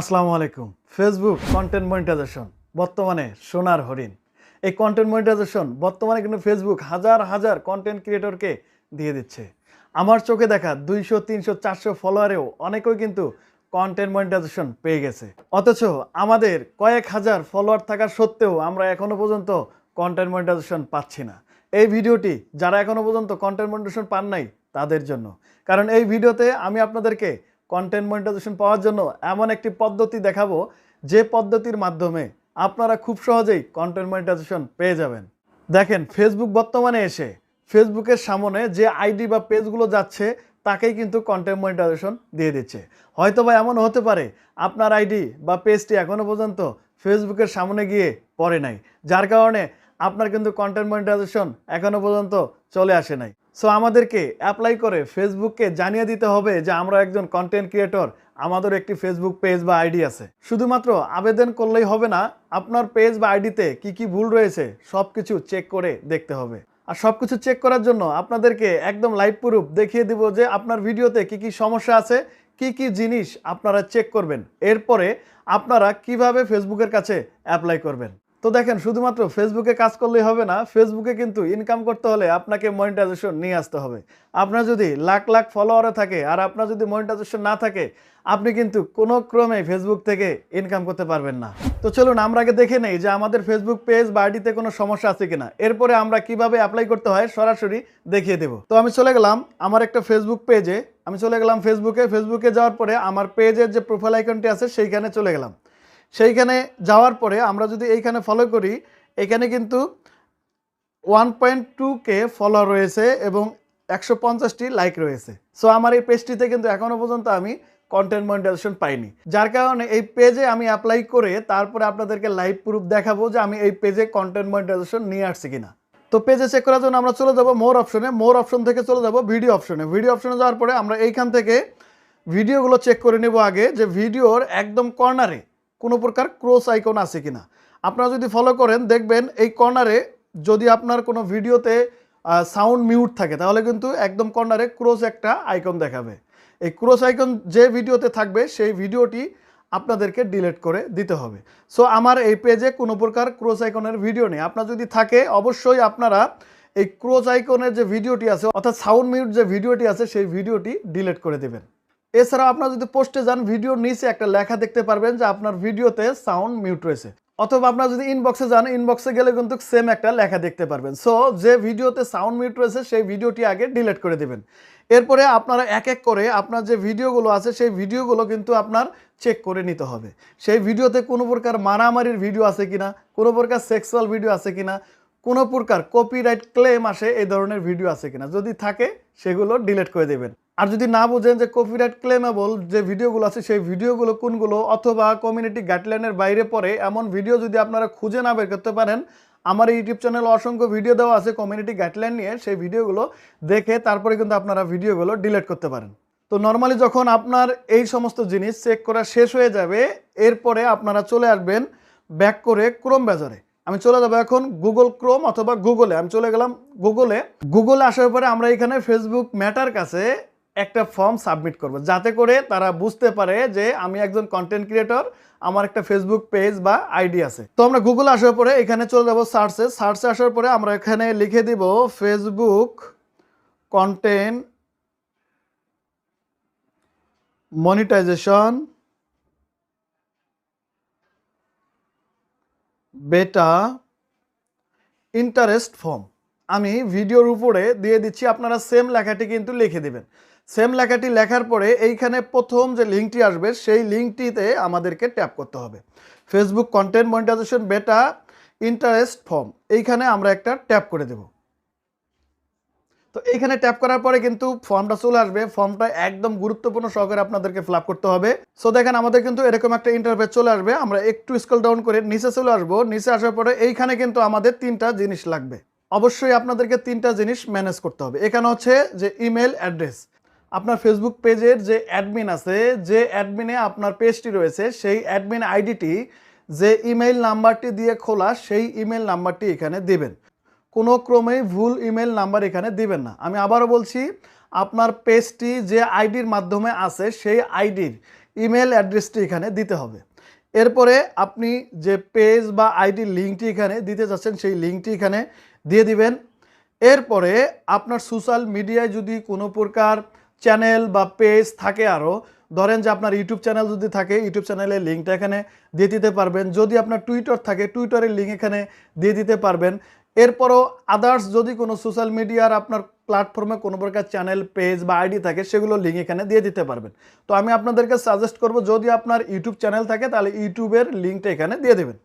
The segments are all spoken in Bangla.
আসসালামু আলাইকুম। ফেসবুক কন্টেন্ট মনিটাইজেশন বর্তমানে সোনার হরিণ। এই কন্টেন্ট মনিটাইজেশন বর্তমানে কিন্তু ফেসবুক হাজার হাজার কন্টেন্ট ক্রিয়েটরকে দিয়ে দিচ্ছে। আমার চোখে দেখা দুইশো, তিনশো, চারশো ফলোয়ারেও অনেকেই কিন্তু কন্টেন্ট মনিটাইজেশন পেয়ে গেছে। অথচ আমাদের কয়েক হাজার ফলোয়ার থাকা সত্ত্বেও আমরা এখনও পর্যন্ত কন্টেন্ট মনিটাইজেশন পাচ্ছি না। এই ভিডিওটি যারা এখনও পর্যন্ত কন্টেন্ট মনিটাইজেশন পান নাই, তাদের জন্য। কারণ এই ভিডিওতে আমি আপনাদেরকে কন্টেন্ট মনিটাইজেশন পাওয়ার জন্য এমন একটি পদ্ধতি দেখাবো যে পদ্ধতির মাধ্যমে আপনারা খুব সহজেই কন্টেন্ট মনিটাইজেশন পেয়ে যাবেন। দেখেন ফেসবুক বর্তমানে এসে ফেসবুকের সামনে যে আইডি বা পেজগুলো যাচ্ছে, তাকেই কিন্তু কন্টেন্ট মনিটাইজেশন দিয়ে দিচ্ছে। হয়তো বা এমন হতে পারে, আপনার আইডি বা পেজটি এখনও পর্যন্ত ফেসবুকের সামনে গিয়ে পড়ে নাই। যার কারণে আপনার কিন্তু কন্টেন্ট মনিটাইজেশন এখনও পর্যন্ত চলে আসে নাই। সো আমাদেরকে অ্যাপ্লাই করে ফেসবুককে জানিয়ে দিতে হবে যে আমরা একজন কন্টেন্ট ক্রিয়েটর আমাদের একটি ফেসবুক পেজ বা আইডি আছে। শুধুমাত্র আবেদন করলেই হবে না, আপনার পেজ বা আইডিতে কি কি ভুল রয়েছে সব কিছু চেক করে দেখতে হবে। আর সব কিছু চেক করার জন্য আপনাদেরকে একদম লাইভ প্রুফ দেখিয়ে দিব যে আপনার ভিডিওতে কি কি সমস্যা আছে, কি কি জিনিস আপনারা চেক করবেন। এরপরে আপনারা কীভাবে ফেসবুকের কাছে অ্যাপ্লাই করবেন। তো দেখেন, শুধুমাত্র ফেসবুকে কাজ করলেই হবে না ফেসবুকে কিন্তু ইনকাম করতে হলে আপনাকে মনিটাইজেশন নিয়ে আসতে হবে। আপনার যদি লাখ লাখ ফলোয়ারে থাকে আর আপনার যদি মনিটাইজেশন না থাকে, আপনি কিন্তু কোনো ক্রমে ফেসবুক থেকে ইনকাম করতে পারবেন না। তো চলুন, আমরা আগে দেখে নেই যে আমাদের ফেসবুক পেজ বা আইডিতে কোনো সমস্যা আছে কিনা। এরপরে আমরা কীভাবে অ্যাপ্লাই করতে হয় সরাসরি দেখিয়ে দেব। তো আমি চলে গেলাম আমার একটা ফেসবুক পেজে আমি চলে গেলাম ফেসবুকে ফেসবুকে যাওয়ার পরে আমার পেজের যে প্রোফাইল আইকনটি আছে, সেইখানে চলে গেলাম। সেইখানে যাওয়ার পরে আমরা যদি এইখানে ফলো করি, এখানে কিন্তু one point two K follower রয়েছে এবং একশো পঞ্চাশটি লাইক রয়েছে। সো আমার এই পেজটিতে কিন্তু এখনও পর্যন্ত আমি কন্টেন্ট মনিটাইজেশন পাইনি। যার কারণে এই পেজে আমি অ্যাপ্লাই করে তারপরে আপনাদেরকে লাইভ প্রুফ দেখাবো যে আমি এই পেজে কন্টেন্ট মনিটাইজেশন নিয়ে আসছি কিনা। তো পেজে চেক করার জন্য আমরা চলে যাব মোর অপশনে মোর অপশন থেকে চলে যাব ভিডিও অপশনে ভিডিও অপশনে যাওয়ার পরে আমরা এইখান থেকে ভিডিওগুলো চেক করে নেব আগে যে ভিডিওর একদম কর্নারে কোনো প্রকার ক্রস আইকন আছে কি না আপনারা যদি ফলো করেন, দেখবেন এই কর্নারে যদি আপনার কোনো ভিডিওতে সাউন্ড মিউট থাকে, তাহলে কিন্তু একদম কর্নারে ক্রস একটা আইকন দেখাবে। এই ক্রস আইকন যে ভিডিওতে থাকবে, সেই ভিডিওটি আপনাদেরকে ডিলেট করে দিতে হবে। সো আমার এই পেজে কোনো প্রকার ক্রস আইকনের ভিডিও নেই। আপনার যদি থাকে, অবশ্যই আপনারা এই ক্রস আইকনের যে ভিডিওটি আছে, অর্থাৎ সাউন্ড মিউট যে ভিডিওটি আছে, সেই ভিডিওটি ডিলেট করে দেবেন। এছাড়া আপনারা যদি পোস্টে যান ভিডিওর নিচে একটা লেখা দেখতে পারবেন যে আপনার ভিডিওতে সাউন্ড মিউট রয়েছে। অথবা আপনারা যদি ইনবক্সে যান ইনবক্সে গেলে কিন্তু সেম একটা লেখা দেখতে পারবেন। সো যে ভিডিওতে সাউন্ড মিউট রয়েছে, সেই ভিডিওটি আগে ডিলিট করে দেবেন। এরপরে আপনারা এক এক করে আপনার যে ভিডিওগুলো আছে, সেই ভিডিওগুলো কিন্তু আপনার চেক করে নিতে হবে। সেই ভিডিওতে কোনো প্রকার মারামারির ভিডিও আছে কিনা, কোনো প্রকার সেক্সুয়াল ভিডিও আছে কিনা, কোনো প্রকার কপিরাইট ক্লেম আসে, এই ধরনের ভিডিও আছে কিনা। যদি থাকে, সেগুলো ডিলিট করে দেবেন। আর যদি না বুঝেন যে কপিরাইট ক্লেমেবল যে ভিডিওগুলো আছে, সেই ভিডিওগুলো কোনগুলো অথবা কমিউনিটি গাইডলাইনের বাইরে পড়ে, এমন ভিডিও যদি আপনারা খুঁজে না বের করতে পারেন, আমার ইউটিউব চ্যানেল অসংখ্য ভিডিও দেওয়া আছে কমিউনিটি গাইডলাইন নিয়ে, সেই ভিডিওগুলো দেখে তারপরে কিন্তু আপনারা ভিডিওগুলো ডিলিট করতে পারেন। তো নর্মালি যখন আপনার এই সমস্ত জিনিস চেক করা শেষ হয়ে যাবে, এরপরে আপনারা চলে আসবেন ব্যাক করে ক্রোম বাজারে। আমি চলে যাব এখন গুগল ক্রোম অথবা গুগলে আমি চলে গেলাম গুগলে গুগলে আসার পরে আমরা এখানে ফেসবুক ম্যাটার কাছে একটা ফর্ম সাবমিট করব। যাতে করে তারা বুঝতে পারে যে আমি একজন কন্টেন্ট ক্রিয়েটর আমার একটা ফেসবুক পেজ বা আইডি আছে। তো আমরা গুগল আসার পরে এখানে চলে যাব সার্চে সার্চে আসার পরে আমরা এখানে লিখে দিব Facebook content monetization beta interest form আমি ভিডিওর উপরে দিয়ে দিচ্ছি, আপনারা সেম লেখাটি কিন্তু লিখে দিবেন। সেম লেখাটি লেখার পরে এইখানে প্রথম যে লিঙ্কটি আসবে, সেই লিঙ্কটিতে আমাদেরকে ট্যাপ করতে হবে। Facebook content monetization beta interest form এইখানে আমরা একটা ট্যাপ করে দেব। তো এইখানে ট্যাপ করার পরে কিন্তু ফর্মটা চলে আসবে। ফর্মটা একদম গুরুত্বপূর্ণ সহকারে আপনাদেরকে ফিল করতে হবে। সো দেখেন, আমাদের কিন্তু এরকম একটা ইন্টারভেস চলে আসবে। আমরা একটু স্কেল ডাউন করে নিচে চলে আসব। নিচে আসার পরে এইখানে কিন্তু আমাদের তিনটা জিনিস লাগবে। অবশ্যই আপনাদেরকে তিনটা জিনিস ম্যানেজ করতে হবে। এখানে হচ্ছে যে ইমেল অ্যাড্রেস আপনার ফেসবুক পেজের যে অ্যাডমিন আছে, যে অ্যাডমিনে আপনার পেজটি রয়েছে, সেই অ্যাডমিন আইডিটি যে ইমেল নাম্বারটি দিয়ে খোলা, সেই ইমেল নাম্বারটি এখানে দেবেন। কোনো ক্রমেই ভুল ইমেল নাম্বার এখানে দিবেন না। আমি আবারও বলছি, আপনার পেজটি যে আইডির মাধ্যমে আছে, সেই আইডির ইমেল অ্যাড্রেসটি এখানে দিতে হবে। এরপরে আপনি যে পেজ বা আইডির লিঙ্কটি এখানে দিতে চাচ্ছেন সেই লিঙ্কটি এখানে দিয়ে দিবেন। এরপরে আপনার সোশ্যাল মিডিয়ায় যদি কোনো প্রকার চ্যানেল বা পেজ থাকে আরও ধরেন যে আপনার ইউটিউব চ্যানেল যদি থাকে, ইউটিউব চ্যানেলের লিঙ্কটা এখানে দিয়ে দিতে পারবেন। যদি আপনার টুইটার থাকে টুইটারের লিঙ্ক এখানে দিয়ে দিতে পারবেন। এরপরও আদার্স যদি কোনো সোশ্যাল মিডিয়ার আপনার প্ল্যাটফর্মে কোনো প্রকার চ্যানেল পেজ বা আইডি থাকে, সেগুলো লিঙ্ক এখানে দিয়ে দিতে পারবেন। তো আমি আপনাদেরকে সাজেস্ট করব, যদি আপনার ইউটিউব চ্যানেল থাকে, তাহলে ইউটিউবের লিঙ্কটা এখানে দিয়ে দেবেন।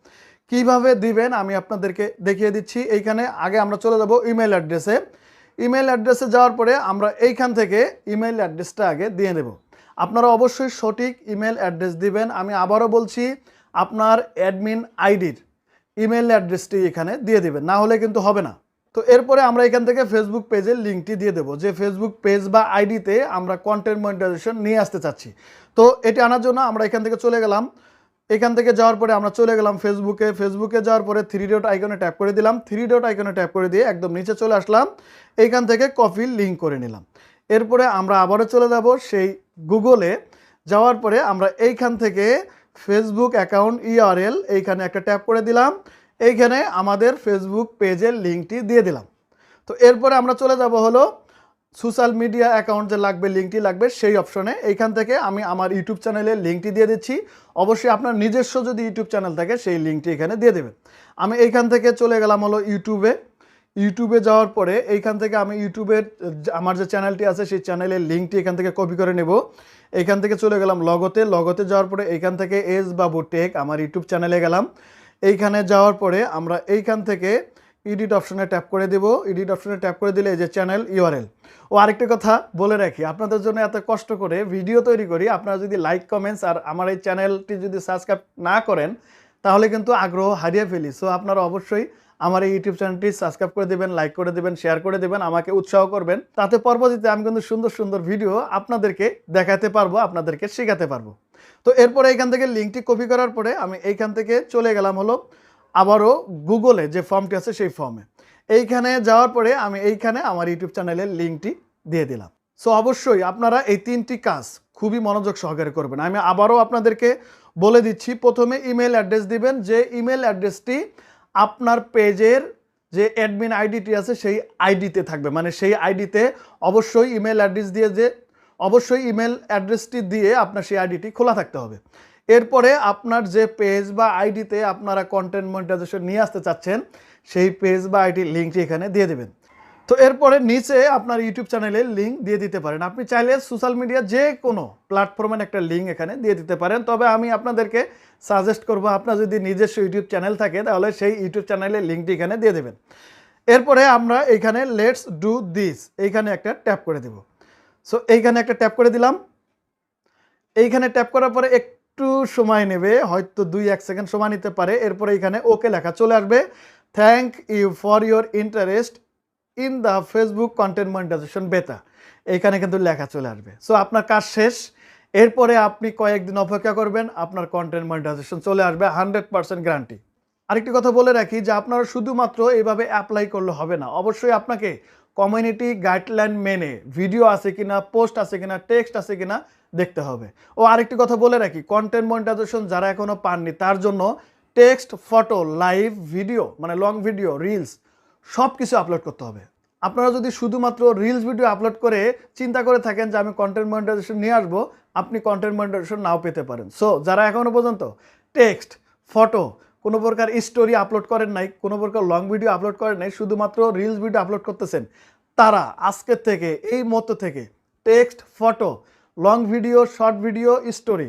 কীভাবে দিবেন? আমি আপনাদেরকে দেখিয়ে দিচ্ছি। এইখানে আগে আমরা চলে যাব ইমেল অ্যাড্রেসে ইমেল অ্যাড্রেসে যাওয়ার পরে আমরা এইখান থেকে ইমেল অ্যাড্রেসটা আগে দিয়ে নেব। আপনারা অবশ্যই সঠিক ইমেল অ্যাড্রেস দিবেন। আমি আবারও বলছি, আপনার অ্যাডমিন আইডির ইমেল অ্যাড্রেসটি এখানে দিয়ে দিবেন। না হলে কিন্তু হবে না। তো এরপরে আমরা এখান থেকে ফেসবুক পেজের লিঙ্কটি দিয়ে দেবো, যে ফেসবুক পেজ বা আইডিতে আমরা কন্টেন্ট মনিটাইজেশন নিয়ে আসতে চাচ্ছি। তো এটি আনার জন্য আমরা এখান থেকে চলে গেলাম। এখান থেকে যাওয়ার পরে আমরা চলে গেলাম ফেসবুকে ফেসবুকে যাওয়ার পরে থ্রি ডট আইকনে ট্যাপ করে দিলাম। থ্রি ডট আইকনে ট্যাপ করে দিয়ে একদম নিচে চলে আসলাম। এইখান থেকে কপি লিঙ্ক করে নিলাম। এরপরে আমরা আবারও চলে যাব সেই গুগলে যাওয়ার পরে আমরা এইখান থেকে ফেসবুক অ্যাকাউন্ট ইআরএল এইখানে একটা ট্যাপ করে দিলাম। এইখানে আমাদের ফেসবুক পেজের লিঙ্কটি দিয়ে দিলাম। তো এরপরে আমরা চলে যাব হলো সোশ্যাল মিডিয়া অ্যাকাউন্ট যে লাগবে, লিঙ্কটি লাগবে সেই অপশনে। এইখান থেকে আমি আমার ইউটিউব চ্যানেলের লিঙ্কটি দিয়ে দিচ্ছি। অবশ্যই আপনার নিজস্ব যদি ইউটিউব চ্যানেল থাকে, সেই লিঙ্কটি এখানে দিয়ে দেবেন। আমি এইখান থেকে চলে গেলাম হলো ইউটিউবে। ইউটিউবে যাওয়ার পরে এইখান থেকে আমি ইউটিউবের আমার যে চ্যানেলটি আছে, সেই চ্যানেলের লিঙ্কটি এখান থেকে কপি করে নেব। এইখান থেকে চলে গেলাম লগতে। লগতে যাওয়ার পরে এইখান থেকে এস বাবু টেক, আমার ইউটিউব চ্যানেলে গেলাম। এইখানে যাওয়ার পরে আমরা এইখান থেকে এডিট অপশনে ট্যাপ করে দেব। এডিট অপশনে ট্যাপ করে দিলে এই যে চ্যানেল ইউআরএল ও আরেকটা কথা বলে রাখি, আপনাদের জন্য এত কষ্ট করে ভিডিও তৈরি করি, আপনারা যদি লাইক কমেন্টস আর আমার এই চ্যানেলটি যদি সাবস্ক্রাইব না করেন, তাহলে কিন্তু আগ্রহ হারিয়ে ফেলি। সো আপনারা অবশ্যই আমার এই ইউটিউব চ্যানেলটি সাবস্ক্রাইব করে দেবেন লাইক করে দেবেন শেয়ার করে দেবেন, আমাকে উৎসাহ করবেন। তাতে পরবর্তীতে আমি কিন্তু সুন্দর সুন্দর ভিডিও আপনাদেরকে দেখাতে পারব, আপনাদেরকে শেখাতে পারব। তো এরপরে এইখান থেকে লিঙ্কটি কপি করার পরে আমি এইখান থেকে চলে গেলাম হলো আবারও গুগলে যে ফর্মটি আছে সেই ফর্মে। এইখানে যাওয়ার পরে আমি এইখানে আমার ইউটিউব চ্যানেলের লিঙ্কটি দিয়ে দিলাম। সো অবশ্যই আপনারা এই তিনটি কাজ খুবই মনোযোগ সহকারে করবেন। আমি আবারও আপনাদেরকে বলে দিচ্ছি, প্রথমে ইমেল অ্যাড্রেস দিবেন, যে ইমেল অ্যাড্রেসটি আপনার পেজের যে অ্যাডমিন আইডিটি আছে সেই আইডিতে থাকবে। মানে সেই আইডিতে অবশ্যই ইমেল অ্যাড্রেস দিয়ে যে, অবশ্যই ইমেল অ্যাড্রেসটি দিয়ে আপনার সেই আইডিটি খোলা থাকতে হবে। এরপরে আপনার যে পেজ বা আইডিতে আপনারা কন্টেন্ট মনিটাইজেশন নিয়ে আসতে চাচ্ছেন, সেই পেজ বা আইডি লিঙ্কটি এখানে দিয়ে দেবেন। তো এরপরে নিচে আপনার ইউটিউব চ্যানেলের লিঙ্ক দিয়ে দিতে পারেন। আপনি চাইলে সোশ্যাল মিডিয়া যে কোনো প্ল্যাটফর্মের একটা লিঙ্ক এখানে দিয়ে দিতে পারেন। তবে আমি আপনাদেরকে সাজেস্ট করব, আপনার যদি নিজস্ব ইউটিউব চ্যানেল থাকে, তাহলে সেই ইউটিউব চ্যানেলের লিঙ্কটি এখানে দিয়ে দেবেন। এরপরে আমরা এখানে লেটস ডু দিস এইখানে একটা ট্যাপ করে দেব। সো এইখানে একটা ট্যাপ করে দিলাম। এইখানে ট্যাপ করার পরে একটু সময় নেবে, হয়তো দুই, এক সেকেন্ড সময় নিতে পারে। এরপরে এখানে ওকে লেখা চলে আসবে। Thank you for your interest in the Facebook content monetization beta এইখানে কিন্তু লেখা চলে আসবে। সো আপনার কাজ শেষ। এরপরে আপনি কয়েকদিন অপেক্ষা করবেন, আপনার কন্টেন্ট মনিটাইজেশন চলে আসবে, হান্ড্রেড পার্সেন্ট গ্যারান্টি আরেকটি কথা বলে রাখি যে, আপনারা শুধুমাত্র এইভাবে অ্যাপ্লাই করলে হবে না। অবশ্যই আপনাকে কমিউনিটি গাইডলাইন মেনে ভিডিও আছে কিনা, পোস্ট আছে কিনা, টেক্সট আছে কিনা দেখতে হবে। ও আরেকটি কথা বলে রাখি কন্টেন্ট মনিটাইজেশন যারা এখনও পাননি, তার জন্য টেক্সট ফটো লাইভ ভিডিও মানে লং ভিডিও রিলস সব কিছু আপলোড করতে হবে। আপনারা যদি শুধুমাত্র রিলস ভিডিও আপলোড করে চিন্তা করে থাকেন যে আমি কন্টেন্ট মনিটাইজেশন নিয়ে আসব, আপনি কন্টেন্ট মনিটাইজেশন নাও পেতে পারেন। সো যারা এখনও পর্যন্ত টেক্সট ফটো কোনো প্রকার স্টোরি আপলোড করেন নাই, কোনো প্রকার লং ভিডিও আপলোড করেন নাই, শুধুমাত্র রিলস ভিডিও আপলোড করতেছেন। তারা আজকের থেকে, এই মুহূর্ত থেকে text photo long video short video story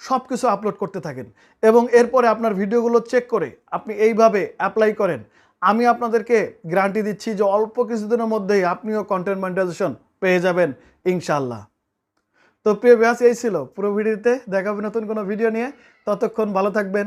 সব কিছু আপলোড করতে থাকেন। এবং এরপরে আপনার ভিডিওগুলো চেক করে আপনি এইভাবে অ্যাপ্লাই করেন। আমি আপনাদেরকে গ্যারান্টি দিচ্ছি যে অল্প কিছুদিনের মধ্যেই আপনিও কন্টেন্ট মনিটাইজেশন পেয়ে যাবেন ইনশাল্লাহ তো প্রিয় ব্যাস এই ছিল পুরো ভিডিওতে। দেখাবে নতুন কোনো ভিডিও নিয়ে। ততক্ষণ ভালো থাকবেন।